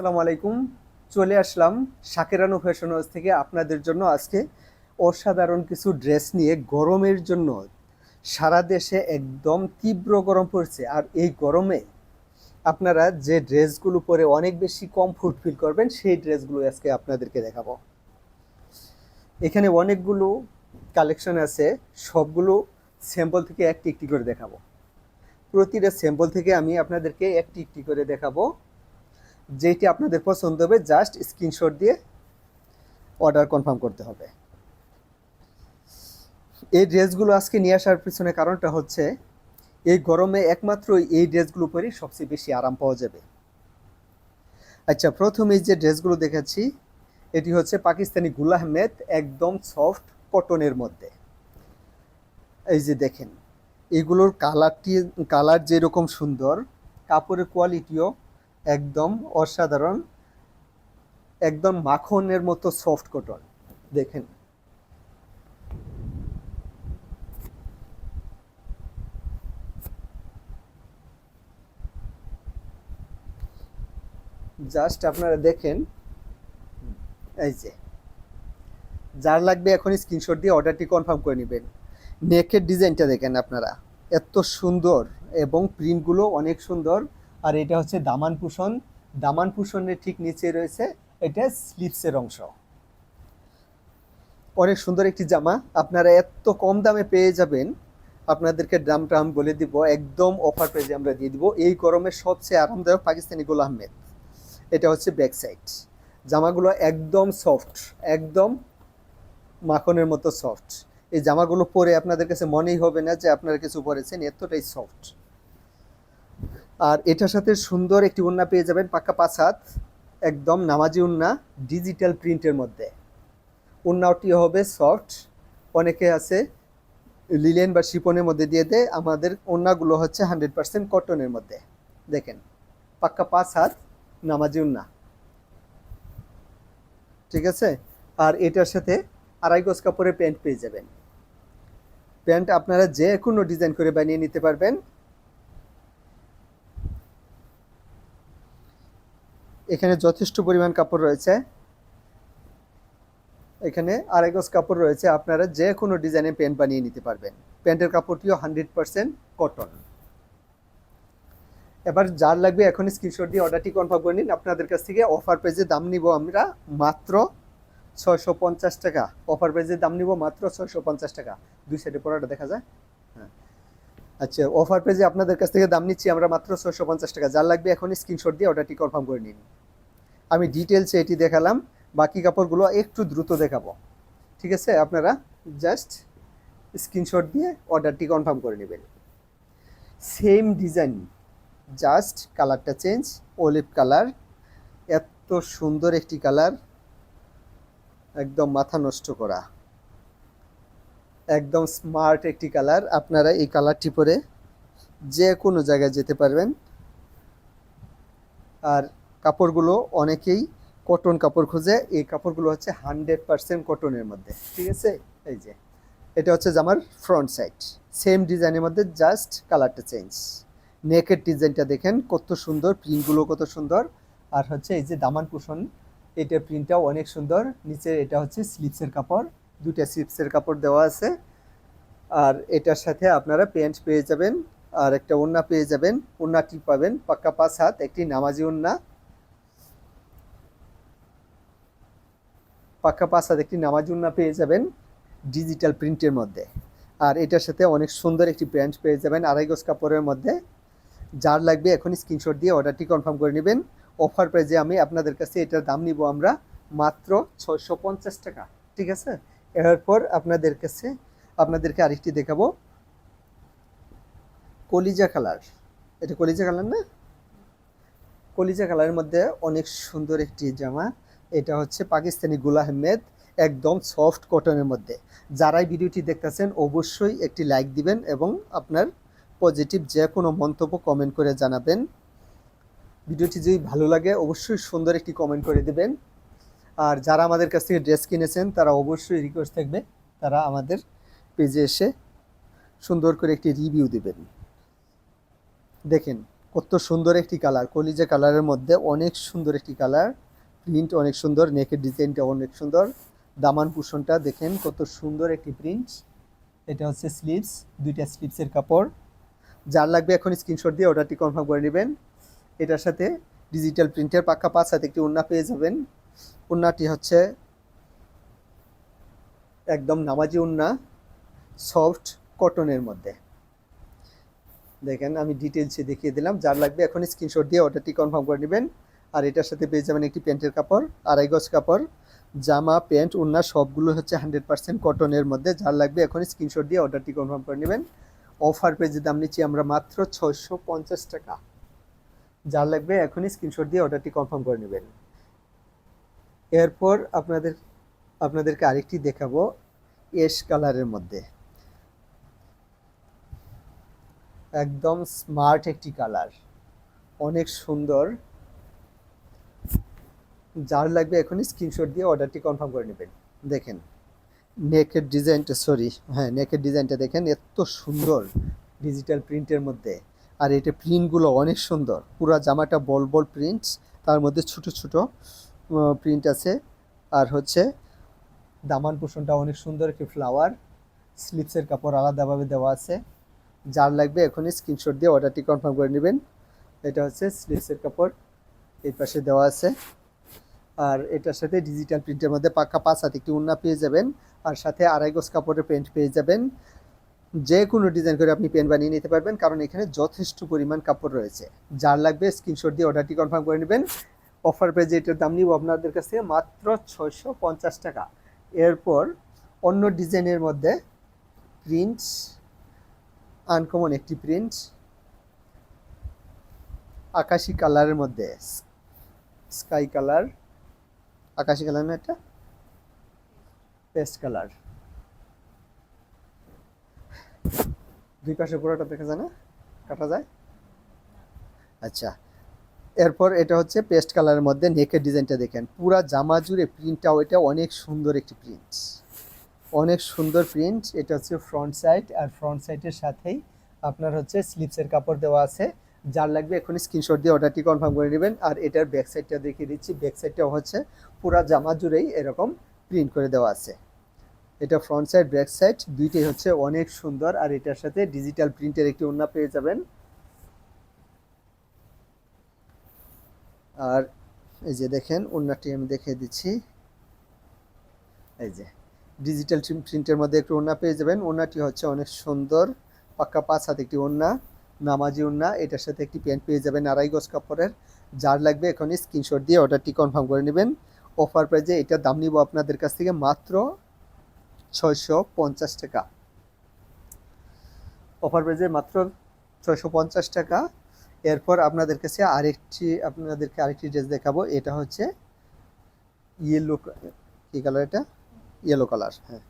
আসসালামু আলাইকুম। চলে আসলাম শাকেরানু ফ্যাশন হাউস থেকে আপনাদের জন্য আজকে অসাধারণ কিছু ড্রেস নিয়ে গরমের জন্য। সারা দেশে একদম তীব্র গরম পড়ছে আর এই গরমে আপনারা যে ড্রেসগুলো পরে অনেক বেশি কমফোর্ট ফিল করবেন, সেই ড্রেসগুলো আজকে আপনাদেরকে দেখাবো। এখানে অনেকগুলো কালেকশন আছে, সবগুলো স্যাম্পল থেকে একটি একটি করে দেখাবো। প্রতিটা স্যাম্পল থেকে আমি আপনাদেরকে একটি একটি করে দেখাবো। যেটি আপনাদের পছন্দ হবে, জাস্ট স্ক্রিনশট দিয়ে অর্ডার কনফার্ম করতে হবে। এই ড্রেসগুলো আজকে নিয়ে আসার পিছনে কারণটা হচ্ছে, এই গরমে একমাত্র এই ড্রেসগুলো পরেই সবচেয়ে বেশি আরাম পাওয়া যাবে। আচ্ছা প্রথমে যে ড্রেসগুলো দেখাচ্ছি, এটি হচ্ছে পাকিস্তানি গুল আহমেদ একদম সফট কটনের মধ্যে। এই যে দেখেন, এগুলোর কালারটি, কালার যেরকম সুন্দর, কাপড়ের কোয়ালিটিও একদম অসাধারণ, একদম মাখনের মতো সফট কটন দেখেন। জাস্ট আপনারা দেখেন, এই যে, যার লাগবে এখন স্ক্রিনশট দিয়ে অর্ডারটি কনফার্ম করে নেবেন। নেকের ডিজাইনটা দেখেন আপনারা, এত সুন্দর এবং প্রিন্টগুলো অনেক সুন্দর। আর এটা হচ্ছে দামান পুষণ। দামান পুষণের ঠিক নিচে রয়েছে এটা স্লিপসের অংশ। অনেক সুন্দর একটি জামা। আপনারা এত কম দামে পেয়ে যাবেন। আপনাদেরকে দামটা আমি বলে দিব, একদম অফার প্রাইজে আমরা দিয়ে দিব। এই গরমে সবচেয়ে আরামদায়ক পাকিস্তানি গোল আহমেদ এটা হচ্ছে ব্যাক সাইড জামাগুলো একদম সফট একদম মাখনের মতো সফট এই জামাগুলো পরে আপনাদের কাছে মনেই হবে না যে আপনারা কিছু পরেছেন, এতটাই সফট আর এটার সাথে সুন্দর একটি উন্না পেয়ে যাবেন পাক্কা পাঁচ হাত, একদম নামাজি উন্না ডিজিটাল প্রিন্টের মধ্যে। উন্নাটি হবে সফট অনেকে আছে লিলেন বা শিপনের মধ্যে দিয়ে দেয়, আমাদের উন্নাগুলো হচ্ছে হান্ড্রেড পার্সেন্ট কটনের মধ্যে। দেখেন, পাক্কা পাঁচ হাত, নামাজি উন্না। ঠিক আছে? আর এটার সাথে আড়াই গজ কাপড়ের প্যান্ট পেয়ে যাবেন। প্যান্ট আপনারা যে কোনো ডিজাইন করে বানিয়ে নিতে পারবেন। এখানে যথেষ্ট পরিমাণ কাপড় রয়েছে। এখানে আড়াই গজ কাপড় রয়েছে, আপনারা যে কোনো ডিজাইনের প্যান্ট বানিয়ে নিতে পারবেন। প্যান্টের কাপড়টিও হান্ড্রেড পারসেন্ট কটন। এবার যার লাগবে এখন স্ক্রিনশট দিয়ে অর্ডারটি কনফার্ম করে নিন। আপনাদের কাছ থেকে অফার পেজে দাম নিব আমরা মাত্র ছয়শো পঞ্চাশ টাকা। অফার প্রাইজের দাম নিব মাত্র ছয়শো পঞ্চাশ টাকা। দুই সাইডে পড়াটা দেখা যায়। আচ্ছা অফার পেজে আপনাদের কাছ থেকে দাম নিচ্ছি আমরা মাত্র ছশো পঞ্চাশ টাকা। যার লাগবে এখন স্ক্রিনশট দিয়ে অর্ডারটি কনফার্ম করে নিন। আমি ডিটেলসে এটি দেখালাম, বাকি কাপড়গুলো একটু দ্রুত দেখাবো। ঠিক আছে? আপনারা জাস্ট স্ক্রিনশট দিয়ে অর্ডারটি কনফার্ম করে নেবেন। সেম ডিজাইন জাস্ট কালারটা চেঞ্জ অলিভ কালার এত সুন্দর একটি কালার একদম মাথা নষ্ট করা। একদম স্মার্ট একটি কালার আপনারা এই কালারটি পরে যে কোনো জায়গায় যেতে পারবেন। আর কাপড়গুলো অনেকেই কটন কাপড় খুঁজে, এই কাপড়গুলো হচ্ছে হান্ড্রেড পারসেন্ট কটনের মধ্যে, ঠিক আছে? এই যে, এটা হচ্ছে জামার ফ্রন্ট সাইড সেম ডিজাইনের মধ্যে জাস্ট কালারটা চেঞ্জ নেকের ডিজাইনটা দেখেন, কত সুন্দর প্রিন্টগুলো কত সুন্দর। আর হচ্ছে এই যে দামান কুশন এটার প্রিন্টটাও অনেক সুন্দর নিচে এটা হচ্ছে স্লিপসের কাপড়। দুটা স্লিপসের কাপড় দেওয়া আছে। আর এটার সাথে আপনারা প্যান্ট পেয়ে যাবেন, আর একটা ওন্না পেয়ে যাবেন ওন্নাটি পাবেন, পাক্কা পাঁচ হাত, একটি নামাজি ওন্না পাক্কা পাঁচ হাত, একটি নামাজি ওন্না পেয়ে যাবেন ডিজিটাল প্রিন্টের মধ্যে। আর এটার সাথে অনেক সুন্দর একটি প্যান্ট পেয়ে যাবেন আড়াই গজ কাপড়ের মধ্যে। যার লাগবে এখন স্ক্রিনশট দিয়ে অর্ডারটি কনফার্ম করে নেবেন। অফার প্রাইজে আমি আপনাদের কাছে এটার দাম নিব আমরা মাত্র ছয়শো পঞ্চাশ টাকা। ঠিক আছে? এরপর আপনাদের কাছে, আপনাদেরকে আরেকটি দেখাবো। কলিজা কালার। এটা কলিজা কালার না? কলিজা কালারের মধ্যে অনেক সুন্দর একটি জামা। এটা হচ্ছে পাকিস্তানি গুল আহমেদ, একদম সফট কটনের মধ্যে। যারাই ভিডিওটি দেখতেছেন, অবশ্যই একটি লাইক দিবেন এবং আপনার পজিটিভ যে কোনো মন্তব্য কমেন্ট করে জানাবেন। ভিডিওটি যদি ভালো লাগে, অবশ্যই সুন্দর একটি কমেন্ট করে দেবেন। আর যারা আমাদের কাছ থেকে ড্রেস কিনেছেন, তারা অবশ্যই রিকোয়েস্ট থাকবে। তারা আমাদের পেজে এসে সুন্দর করে একটি রিভিউ দেবেন। দেখেন, কত সুন্দর একটি কালার কলিজা কালারের মধ্যে অনেক সুন্দর একটি কালার প্রিন্ট অনেক সুন্দর নেকের ডিজাইনটা অনেক সুন্দর। দামান পুষণটা দেখেন, কত সুন্দর একটি প্রিন্ট এটা হচ্ছে স্লিভস দুইটা স্লিভসের কাপড়। যার লাগবে এখন স্ক্রিনশট দিয়ে অর্ডারটি কনফার্ম করে নেবেন। এটার সাথে ডিজিটাল প্রিন্টের পাক্কা পাঁচ হাতে একটি উন্না পেয়ে যাবেন। উন্নাটি হচ্ছে একদম নামাজি উন্না, সফট কটনের মধ্যে। দেখেন, আমি ডিটেলসে দেখিয়ে দিলাম, যার লাগবে এখন স্ক্রিনশট দিয়ে অর্ডারটি কনফার্ম করে নেবেন। আর এটার সাথে পেয়ে যাবেন একটি প্যান্টের কাপড়, আড়াই গজ কাপড়, জামা, প্যান্ট, উন্না, সবগুলো হচ্ছে হান্ড্রেড পার্সেন্ট কটনের মধ্যে। যার লাগবে এখন স্ক্রিনশট দিয়ে অর্ডারটি কনফার্ম করে নেবেন। অফার পেজের দাম নিচ্ছি আমরা মাত্র ছয়শো পঞ্চাশ টাকা। যার লাগবে এখনই স্ক্রিনশট দিয়ে অর্ডারটি কনফার্ম করে নেবেন। এরপর আপনাদের, আপনাদেরকে আরেকটি দেখাবো এশ কালারের মধ্যে। একদম স্মার্ট একটি কালার। অনেক সুন্দর। যার লাগবে এখনই স্ক্রিনশট দিয়ে অর্ডারটি কনফার্ম করে নেবেন। দেখেন, নেকের ডিজাইনটা, সরি হ্যাঁ নেকের ডিজাইনটা দেখেন, এত সুন্দর ডিজিটাল প্রিন্টের মধ্যে। আর এটা প্রিন্টগুলো অনেক সুন্দর। পুরা জামাটা বল বল প্রিন্ট তার মধ্যে ছোট ছোট প্রিন্ট আছে। আর হচ্ছে দামান পোষণটা অনেক সুন্দর একটি ফ্লাওয়ার স্লিপসের কাপড় আলাদাভাবে দেওয়া আছে। যার লাগবে এখনই স্ক্রিনশট দিয়ে অর্ডারটি কনফার্ম করে নেবেন। এটা হচ্ছে স্লিপসের কাপড়। এই পাশে দেওয়া আছে। আর এটার সাথে ডিজিটাল প্রিন্টের মধ্যে পাক্কা পাঁচ হাতে একটি উন্না পেয়ে যাবেন। আর সাথে আড়াই গজ কাপড়ের প্যান্ট পেয়ে যাবেন। যে কোনো ডিজাইন করে আপনি পেন বানিয়ে নিতে পারবেন, কারণ এখানে যথেষ্ট পরিমাণ কাপড় রয়েছে। যার লাগবে স্ক্রিনশট দিয়ে অর্ডারটি কনফার্ম করে নেবেন। অফার পেজে এটার দাম নিব আপনাদের কাছ থেকে মাত্র ছয়শো পঞ্চাশ টাকা। এরপর অন্য ডিজাইনের মধ্যে প্রিন্ট আনকমন একটি প্রিন্ট আকাশি কালারের মধ্যে স্কাই কালার, আকাশি কালার না এটা? Paste colour. দুই পাশে পুরোটা দেখা যায় না? কাটা যায়? আচ্ছা এরপর এটা হচ্ছে পেস্ট কালারের মধ্যে নেকের ডিজাইনটা দেখেন। পুরা জামা জুড়ে প্রিন্টটাও এটা অনেক সুন্দর একটি প্রিন্ট অনেক সুন্দর প্রিন্ট এটা হচ্ছে ফ্রন্ট সাইড আর ফ্রন্ট সাইডের সাথেই আপনার হচ্ছে স্লিপসের কাপড় দেওয়া আছে। যার লাগবে এখন স্ক্রিনশট দিয়ে অর্ডারটি কনফার্ম করে নেবেন। আর এটার ব্যাক সাইডটা দেখিয়ে দিচ্ছি। ব্যাক সাইডটাও হচ্ছে পুরা জামা জুড়েই এরকম প্রিন্ট করে দেওয়া আছে। এটা ফ্রন্ট সাইড ব্যাক সাইড দুইটাই হচ্ছে অনেক সুন্দর। আর এটার সাথে ডিজিটাল প্রিন্টের একটি ওড়না পেয়ে যাবেন। আর এই যে দেখেন, ওড়নাটি আমি দেখিয়ে দিচ্ছি। এই যে ডিজিটাল প্রিন্টের মধ্যে একটু ওড়না পেয়ে যাবেন। ওড়নাটি হচ্ছে অনেক সুন্দর পাক্কা পাঁচ হাতে একটি ওড়না, নামাজি ওড়না। এটার সাথে একটি প্যান্ট পেয়ে যাবেন, আড়াই গজ কাপড়ের। যার লাগবে এখন স্ক্রিনশট দিয়ে অর্ডারটি কনফার্ম করে নেবেন। অফার প্রাইজে এটার দাম নিব আপনাদের কাছ থেকে মাত্র ছয়শো পঞ্চাশ টাকা। অফার প্রাইজে মাত্র ছয়শো পঞ্চাশ টাকা। এরপর আপনাদের কাছে আরেকটি, আপনাদেরকে আরেকটি ড্রেস দেখাবো। এটা হচ্ছে ইয়েলো কি কালার এটা? ইয়েলো কালার হ্যাঁ।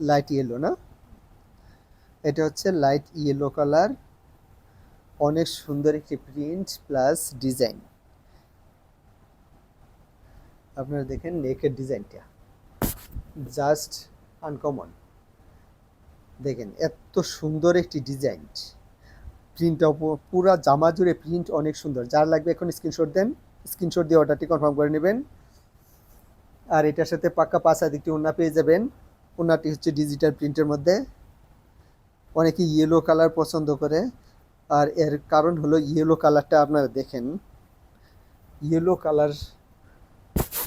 লাইট ইয়েলো না? এটা হচ্ছে লাইট ইয়েলো কালার অনেক সুন্দর একটি প্রিন্ট প্লাস ডিজাইন আপনারা দেখেন নেকের ডিজাইনটা জাস্ট আনকমন দেখেন, এত সুন্দর একটি ডিজাইন প্রিন্টটা পুরা জামা জুড়ে প্রিন্ট অনেক সুন্দর। যার লাগবে এখন স্ক্রিনশট দেন স্ক্রিনশট দিয়ে অর্ডারটি কনফার্ম করে নেবেন। আর এটার সাথে পাক্কা পাঁচ একটি ওনা পেয়ে যাবেন। ওনাটি হচ্ছে ডিজিটাল প্রিন্টের মধ্যে। অনেকে ইয়েলো কালার পছন্দ করে। আর এর কারণ হলো ইয়েলো কালারটা আপনারা দেখেন। ইয়েলো কালার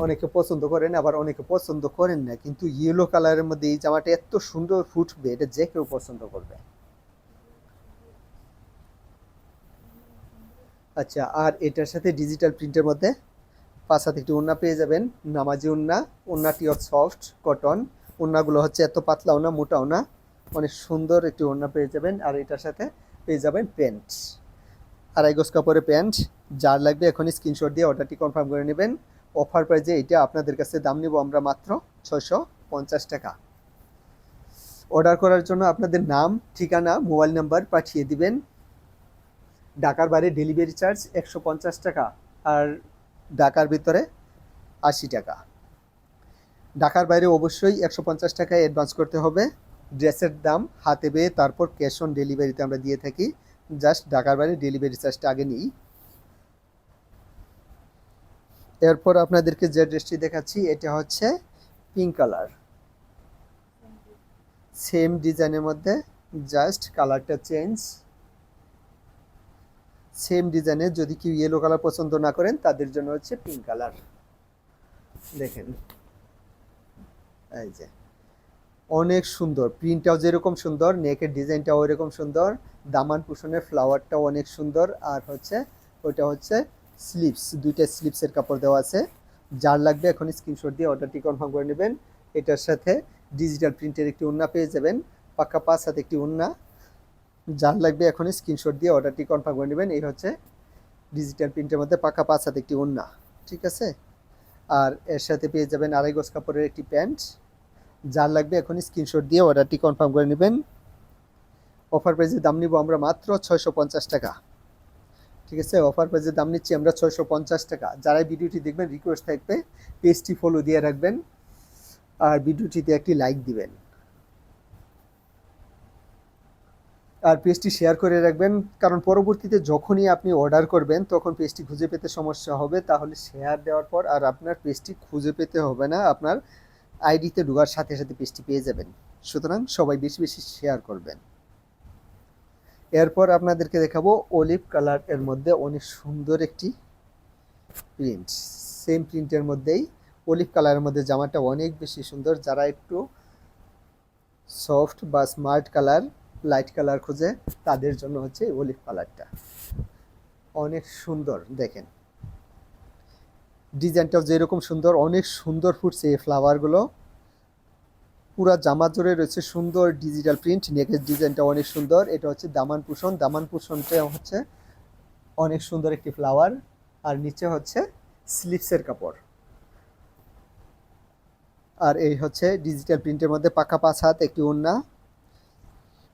অনেকে পছন্দ করেন, আবার অনেকে পছন্দ করেন না। কিন্তু ইয়েলো কালারের মধ্যে এই জামাটা এত সুন্দর ফুটবে, এটা যে কেউ পছন্দ করবে। আচ্ছা আর এটার সাথে ডিজিটাল প্রিন্টের মধ্যে পাঁচ হাতে একটি ওন্না পেয়ে যাবেন। নামাজি ওন্না ওন্নাটি সফট কটন ওন্নাগুলো হচ্ছে এত পাতলা ওনা মোটা ওনা অনেক সুন্দর একটি ওড়না পেয়ে যাবেন, আর এটার সাথে পেয়ে যাবেন প্যান্ট। আড়াই গোস কাপড়ের প্যান্ট, যার লাগবে এখনই স্ক্রিনশট দিয়ে অর্ডারটি কনফার্ম করে নেবেন। অফার প্রাইজে এটা আপনাদের কাছে দাম নেব আমরা মাত্র ছয়শো পঞ্চাশ টাকা। অর্ডার করার জন্য আপনাদের নাম, ঠিকানা মোবাইল নাম্বার পাঠিয়ে দিবেন। ঢাকার বাইরে ডেলিভারি চার্জ একশো পঞ্চাশ টাকা আর ঢাকার ভিতরে আশি টাকা। ঢাকার বাইরে অবশ্যই একশো পঞ্চাশ টাকা অ্যাডভান্স করতে হবে। ড্রেসের দাম হাতে পেয়ে তারপর ক্যাশ অন ডেলিভারিতে আমরা দিয়ে থাকি। জাস্ট ঢাকার বাইরে ডেলিভারি চার্জটা আগে নিই। এরপর আপনাদেরকে যে ড্রেসটি দেখাচ্ছি, এটা হচ্ছে পিঙ্ক কালার সেম ডিজাইনের মধ্যে জাস্ট কালারটা চেঞ্জ সেম ডিজাইনের যদি কেউ ইয়েলো কালার পছন্দ না করেন, তাদের জন্য হচ্ছে পিঙ্ক কালার দেখেন। এই যে। অনেক সুন্দর। প্রিন্টটাও যেরকম সুন্দর নেকের ডিজাইনটাও এরকম সুন্দর, দামান কুশনের ফ্লাওয়ারটাও অনেক সুন্দর, আর হচ্ছে ওইটা হচ্ছে স্লিপস দুইটা স্লিপসের কাপড় দেওয়া আছে। যার লাগবে এখন স্ক্রিনশট দিয়ে অর্ডারটি কনফার্ম করে নেবেন। এটার সাথে ডিজিটাল প্রিন্টের একটি উন্না পেয়ে যাবেন। পাক্কা পাঁচ সাথে একটি উন্না। যার লাগবে এখনই স্ক্রিনশট দিয়ে অর্ডারটি কনফার্ম করে নেবেন। এই হচ্ছে ডিজিটাল প্রিন্টের মধ্যে পাক্কা পাঁচ হাতে একটি উন্না ঠিক আছে? আর এর সাথে পেয়ে যাবেন আড়াই গজ কাপড়ের একটি প্যান্ট। যার লাগবে এখনই স্ক্রিনশট দিয়ে অর্ডারটি কনফার্ম করে নেবেন। অফার প্রাইসের দাম নিব আমরা মাত্র ছয়শো পঞ্চাশ টাকা। ঠিক আছে? অফার প্রাইসের দাম নিচ্ছি আমরা ছয়শো পঞ্চাশ টাকা। যারা ভিডিওটি দেখবেন রিকোয়েস্ট থাকবে পেজটি ফলো দিয়ে রাখবেন। আর ভিডিওটিতে একটি লাইক দিবেন। আর পেজটি শেয়ার করে রাখবেন। কারণ পরবর্তীতে যখনই আপনি অর্ডার করবেন, তখন পেজটি খুঁজে পেতে সমস্যা হবে। তাহলে শেয়ার দেওয়ার পর আর আপনার পেজটি খুঁজে পেতে হবে না। আপনার আইডিতে ঢোকার সাথে সাথে পেজটি পেয়ে যাবেন। সুতরাং সবাই বেশি বেশি শেয়ার করবেন। এরপর আপনাদেরকে দেখাবো অলিভ কালারের মধ্যে অনেক সুন্দর একটি প্রিন্ট সেম প্রিন্টের মধ্যেই অলিভ কালারের মধ্যে জামাটা অনেক বেশি সুন্দর। যারা একটু সফট বা স্মার্ট কালার লাইট কালার খুঁজে তাদের জন্য হচ্ছে অলিভ কালারটা। অনেক সুন্দর, দেখেন। ডিজাইনটাও যেরকম সুন্দর, অনেক সুন্দর ফুটছে এই ফ্লাওয়ারগুলো পুরা জামা জুড়ে রয়েছে সুন্দর ডিজিটাল প্রিন্ট নেকের ডিজাইনটা অনেক সুন্দর। এটা হচ্ছে দামান পুষণ। দামান পুষণটা হচ্ছে অনেক সুন্দর একটি ফ্লাওয়ার আর নিচে হচ্ছে স্লিপসের কাপড়। আর এই হচ্ছে ডিজিটাল প্রিন্টের মধ্যে পাকা পাঁচ হাত, একটি ওড়না।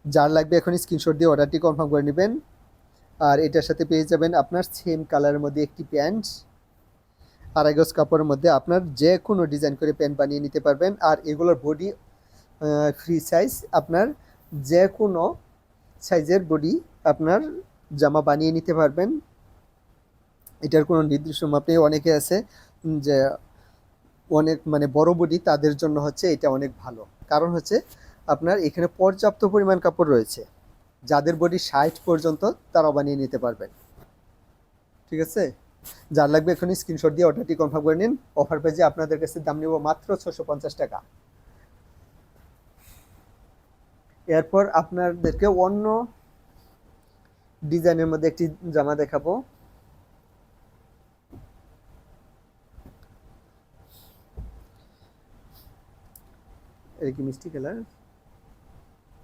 যার লাগবে এখন স্ক্রিনশট দিয়ে অর্ডারটি কনফার্ম করে নেবেন। আর এটার সাথে পেয়ে যাবেন আপনার সেম কালারের মধ্যে একটি প্যান্ট আড়াই গজ কাপড়ের মধ্যে আপনার যে কোনো ডিজাইন করে প্যান্ট বানিয়ে নিতে পারবেন। আর এগুলোর বডি ফ্রি সাইজ আপনার যে কোনো সাইজের বডি আপনার জামা বানিয়ে নিতে পারবেন। এটার কোনো নির্দিষ্ট মাপে অনেকে আছে যে অনেক মানে বড় বডি তাদের জন্য হচ্ছে এটা অনেক ভালো। কারণ হচ্ছে আপনার এখানে পর্যাপ্ত পরিমাণ কাপড় রয়েছে। যাদের বডি ষাট পর্যন্ত, তারাও বানিয়ে নিতে পারবেন। ঠিক আছে? যার লাগবে এখনই স্ক্রিনশট দিয়ে অর্ডারটি কনফার্ম করে নিন। অফার পেজে আপনাদের কাছে দাম নেব মাত্র ছশো পঞ্চাশ টাকা। এরপর আপনাদেরকে অন্য ডিজাইনের মধ্যে একটি জামা দেখাবো। এটা কি মিষ্টি কালার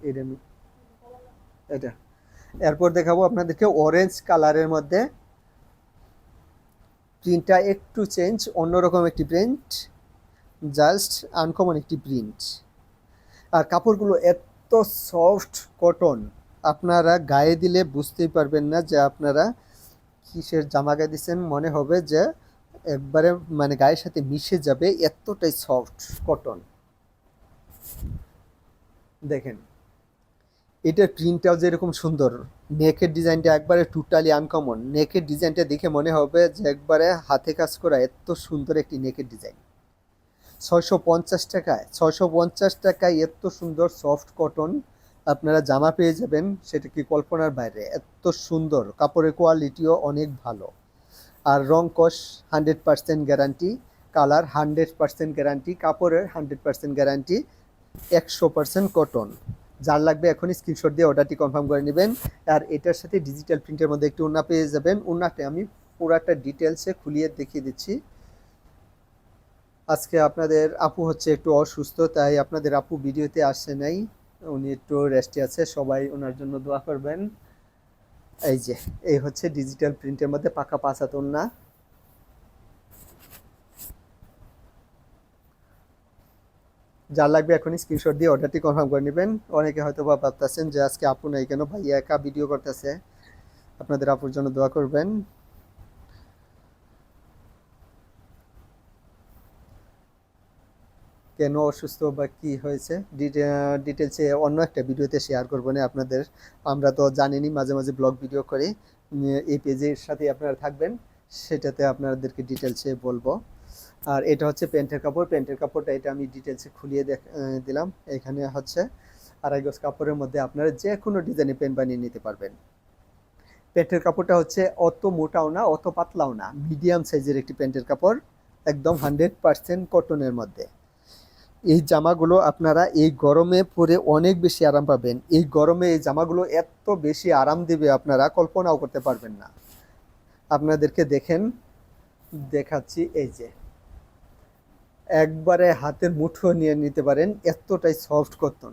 এটা এটা। এরপর দেখাবো আপনাদেরকে অরেঞ্জ কালারের মধ্যে প্রিন্টটা একটু চেঞ্জ অন্যরকম একটি প্রিন্ট জাস্ট আনকমন একটি প্রিন্ট আর কাপড়গুলো এত সফট কটন আপনারা গায়ে দিলে বুঝতেই পারবেন না যে আপনারা কিসের জামা গায়ে দিচ্ছেন। মনে হবে যে একবারে মানে গায়ের সাথে মিশে যাবে এতটাই সফট কটন দেখেন এটার প্রিন্টটাও যেরকম সুন্দর নেকের ডিজাইনটা একবারে টোটালি আনকমন নেকের ডিজাইনটা দেখে মনে হবে যে একবারে হাতে কাজ করা এত সুন্দর একটি নেকের ডিজাইন ছয়শো পঞ্চাশ টাকায়, ছয়শো পঞ্চাশ টাকায় এত সুন্দর সফট কটন আপনারা জামা পেয়ে যাবেন, সেটা কি কল্পনার বাইরে। এত সুন্দর, কাপড়ের কোয়ালিটিও অনেক ভালো। আর রং কষ hundred percent guarantee colour hundred percent guarantee কাপড়ের হান্ড্রেড পার্সেন্ট গ্যারান্টি একশো পার্সেন্ট কটন যার লাগবে এখনই স্ক্রিনশট দিয়ে অর্ডারটি কনফার্ম করে নেবেন। আর এটার সাথে ডিজিটাল প্রিন্টের মধ্যে একটি ওনা পেয়ে যাবেন। ওনাটা আমি পুরাটা ডিটেলসে খুলিয়ে দেখিয়ে দিচ্ছি। আজকে আপনাদের আপু হচ্ছে একটু অসুস্থ, তাই আপনাদের আপু ভিডিওতে আসে নাই। উনি একটু রেস্টে আছে, সবাই ওনার জন্য দোয়া করবেন। এই যে, এই হচ্ছে ডিজিটাল প্রিন্টের মধ্যে পাকা পাঁচাত ওন্না যার লাগবে এখনই স্ক্রিনশট দিয়ে অর্ডারটি কনফার্ম করে নেবেন। অনেকে হয়তো বা ভাবতেছেন যে আজকে আপু নাই কেন? ভাইয়া একা ভিডিও করতেছে। আপনাদের আপুর জন্য দোয়া করবেন। কেন অসুস্থ বা কি হয়েছে? ডিটেলসে অন্য একটা ভিডিওতে শেয়ার করব না আপনাদের। আমরা তো জানেনই মাঝে মাঝে ব্লগ ভিডিও করি। এই পেজের সাথে আপনারা থাকবেন। সেটাতে আপনাদেরকে ডিটেলসে বলব। আর এটা হচ্ছে প্যান্টের কাপড়। প্যান্টের কাপড়টা এটা আমি ডিটেলসে খুলিয়ে দিলাম। এখানে হচ্ছে আড়াই গজ কাপড়ের মধ্যে আপনারা যে কোনো ডিজাইনের প্যান্ট বানিয়ে নিতে পারবেন। প্যান্টের কাপড়টা হচ্ছে অত মোটাও না, অত পাতলাও না। মিডিয়াম সাইজের একটি প্যান্টের কাপড়, একদম হান্ড্রেড পার্সেন্ট কটনের মধ্যে। এই জামাগুলো আপনারা এই গরমে পরে অনেক বেশি আরাম পাবেন। এই গরমে এই জামাগুলো এত বেশি আরাম দেবে আপনারা, কল্পনাও করতে পারবেন না। আপনাদেরকে দেখেন, দেখাচ্ছি এই যে। একবারে হাতের মুঠো নিয়ে নিতে পারেন এতটাই সফট কটন